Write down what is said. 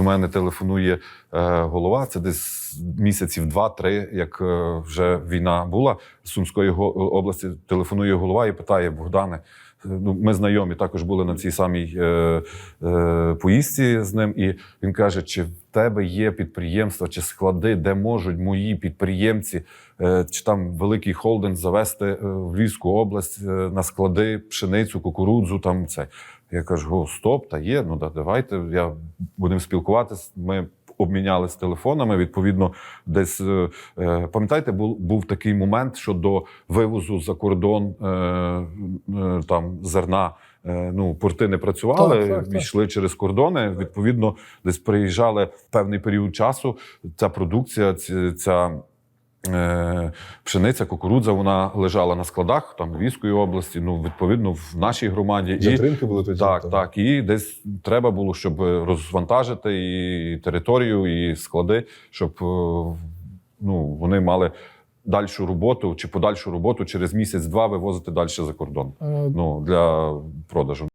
до мене телефонує е, голова. Це десь місяців два-три, як е, вже війна була з Сумської області. Телефонує голова і питає Богдане. е, Ну, ми знайомі також були на цій самій е, е, поїздці з ним, і він каже: чи в тебе є підприємства чи склади, де можуть мої підприємці, е, чи там великий холдинг завести е, в Львівську область е, на склади пшеницю, кукурудзу, там це. Я кажу: о, стоп, та є. Ну да, давайте. Я будемо спілкуватися. Ми обмінялись телефонами. Відповідно, десь е, е, пам'ятаєте, був, був такий момент, що до вивозу за кордон е, там зерна. Ну, порти не працювали, Так, так, так. йшли через кордони. Відповідно, десь приїжджали певний період часу. Ця продукція, ці- ця пшениця, кукурудза, вона лежала на складах там Львівської області. Ну, відповідно, в нашій громаді. І- були тоді. так, так. І десь треба було, щоб розвантажити і територію, і склади, щоб е, ну, вони мали дальшу роботу чи подальшу роботу через місяць-два вивозити далі за кордон. Е, Ну, для продажу.